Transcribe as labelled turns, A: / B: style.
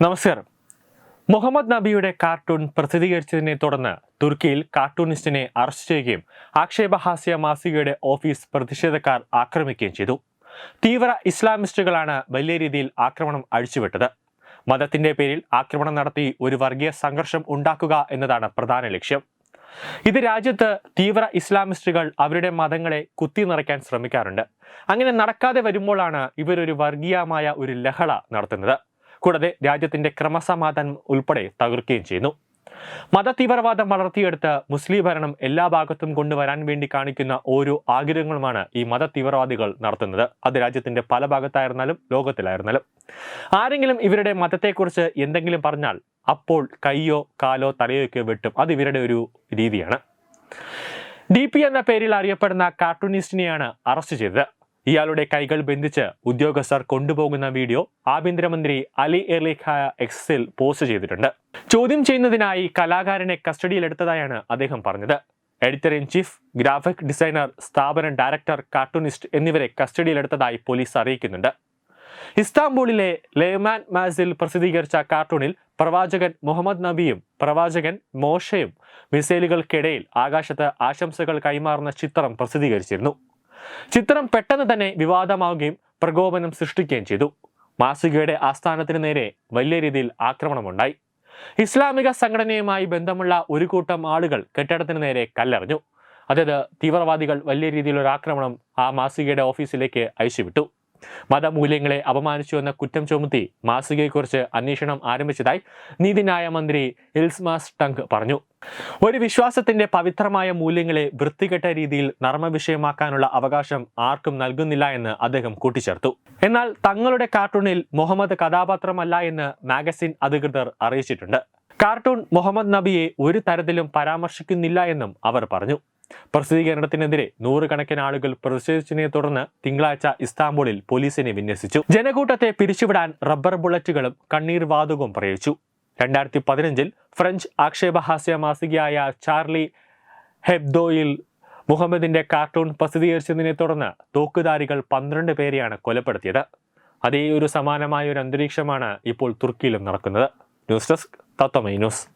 A: നമസ്കാരം. മുഹമ്മദ് നബിയുടെ കാർട്ടൂൺ പ്രസിദ്ധീകരിച്ചതിനെ തുടർന്ന് തുർക്കിയിൽ കാർട്ടൂണിസ്റ്റിനെ അറസ്റ്റ് ചെയ്യുകയും ആക്ഷേപഹാസ്യ മാസികയുടെ ഓഫീസ് പ്രതിഷേധക്കാർ ആക്രമിക്കുകയും ചെയ്തു. തീവ്ര ഇസ്ലാമിസ്റ്റുകളാണ് വലിയ രീതിയിൽ ആക്രമണം അഴിച്ചുവിട്ടത്. മതത്തിന്റെ പേരിൽ ആക്രമണം നടത്തി ഒരു വർഗീയ സംഘർഷം ഉണ്ടാക്കുക എന്നതാണ് പ്രധാന ലക്ഷ്യം. ഇത് രാജ്യത്ത് തീവ്ര ഇസ്ലാമിസ്റ്റുകൾ അവരുടെ മതങ്ങളെ കുത്തി നിറയ്ക്കാൻ ശ്രമിക്കാറുണ്ട്. അങ്ങനെ നടക്കാതെ വരുമ്പോഴാണ് ഇവരൊരു വർഗീയമായ ഒരു ലഹള നടത്തുന്നത്. കൂടാതെ രാജ്യത്തിന്റെ ക്രമസമാധാനം ഉൾപ്പെടെ തകർക്കുകയും ചെയ്യുന്നു. മതതീവ്രവാദം വളർത്തിയെടുത്ത് മുസ്ലിം ഭരണം എല്ലാ ഭാഗത്തും കൊണ്ടുവരാൻ വേണ്ടി കാണിക്കുന്ന ഓരോ ആഗ്രഹങ്ങളുമാണ് ഈ മതതീവ്രവാദികൾ നടത്തുന്നത്. അത് രാജ്യത്തിന്റെ പല ഭാഗത്തായിരുന്നാലും ലോകത്തിലായിരുന്നാലും. ആരെങ്കിലും ഇവരുടെ മതത്തെക്കുറിച്ച് എന്തെങ്കിലും പറഞ്ഞാൽ അപ്പോൾ കൈയോ കാലോ തലയോ ഒക്കെ വെട്ടും. അത് ഇവരുടെ ഒരു രീതിയാണ്. ഡി പി എന്ന പേരിൽ അറിയപ്പെടുന്ന കാർട്ടൂണിസ്റ്റിനെയാണ് അറസ്റ്റ് ചെയ്തത്. ഇയാളുടെ കൈകൾ ബന്ധിച്ച് ഉദ്യോഗസ്ഥർ കൊണ്ടുപോകുന്ന വീഡിയോ ആഭ്യന്തരമന്ത്രി അലി എർലിഖായ എക്സിൽ പോസ്റ്റ് ചെയ്തിട്ടുണ്ട്. ചോദ്യം ചെയ്യുന്നതിനായി കലാകാരനെ കസ്റ്റഡിയിലെടുത്തതായാണ് അദ്ദേഹം പറഞ്ഞത്. Editor in chief graphic designer സ്ഥാപന ഡയറക്ടർ കാർട്ടൂണിസ്റ്റ് എന്നിവരെ കസ്റ്റഡിയിലെടുത്തതായി പോലീസ് അറിയിക്കുന്നുണ്ട്. ഇസ്താംബൂളിലെ ലേമാൻ മാസിൽ പ്രസിദ്ധീകരിച്ച കാർട്ടൂണിൽ പ്രവാചകൻ മുഹമ്മദ് നബിയും പ്രവാചകൻ മോശയും മിസൈലുകൾക്കിടയിൽ ആകാശത്ത് ആശംസകൾ കൈമാറുന്ന ചിത്രം പ്രസിദ്ധീകരിച്ചിരുന്നു. ചിത്രം പെട്ടെന്ന് തന്നെ വിവാദമാവുകയും പ്രകോപനം സൃഷ്ടിക്കുകയും ചെയ്തു. മാസികയുടെ ആസ്ഥാനത്തിന് നേരെ വലിയ രീതിയിൽ ആക്രമണമുണ്ടായി. ഇസ്ലാമിക സംഘടനയുമായി ബന്ധമുള്ള ഒരു കൂട്ടം ആളുകൾ കെട്ടിടത്തിന് നേരെ കല്ലെറിഞ്ഞു. അതായത് തീവ്രവാദികൾ വലിയ രീതിയിലൊരു ആക്രമണം ആ മാസികയുടെ ഓഫീസിലേക്ക് അയച്ചുവിട്ടു. മതമൂല്യങ്ങളെ അപമാനിച്ചു എന്ന കുറ്റം ചുമത്തി മാസികയെക്കുറിച്ച് അന്വേഷണം ആരംഭിച്ചതായി നീതിന്യായ മന്ത്രി ഇൽസ്മാസ് ടങ്ക് പറഞ്ഞു. ഒരു വിശ്വാസത്തിന്റെ പവിത്രമായ മൂല്യങ്ങളെ വൃത്തികെട്ട രീതിയിൽ നർമ്മവിഷയമാക്കാനുള്ള അവകാശം ആർക്കും നൽകുന്നില്ല എന്ന് അദ്ദേഹം കൂട്ടിച്ചേർത്തു. എന്നാൽ തങ്ങളുടെ കാർട്ടൂണിൽ മുഹമ്മദ് കഥാപാത്രമല്ല എന്ന് മാഗസിൻ അധികൃതർ അറിയിച്ചിട്ടുണ്ട്. കാർട്ടൂൺ മുഹമ്മദ് നബിയെ ഒരു തരത്തിലും പരാമർശിക്കുന്നില്ല എന്നും അവർ പറഞ്ഞു. പ്രസിദ്ധീകരണത്തിനെതിരെ നൂറുകണക്കിന് ആളുകൾ പ്രതിഷേധിച്ചതിനെ തുടർന്ന് തിങ്കളാഴ്ച ഇസ്താംബൂളിൽ പോലീസിനെ വിന്യസിച്ചു. ജനക്കൂട്ടത്തെ പിരിച്ചുവിടാൻ റബ്ബർ ബുള്ളറ്റുകളും കണ്ണീർ വാതകവും പ്രയോഗിച്ചു. രണ്ടായിരത്തി പതിനഞ്ചിൽ ഫ്രഞ്ച് ആക്ഷേപഹാസ്യ മാസികയായ ചാർലി ഹെബ്ദോയിൽ മുഹമ്മദിന്റെ കാർട്ടൂൺ പ്രസിദ്ധീകരിച്ചതിനെ തുടർന്ന് തോക്കുധാരികൾ പന്ത്രണ്ട് പേരെയാണ് കൊലപ്പെടുത്തിയത്. അതേ ഒരു സമാനമായ ഒരു അന്തരീക്ഷമാണ് ഇപ്പോൾ തുർക്കിയിലും നടക്കുന്നത്. News desk Tatwamayi news.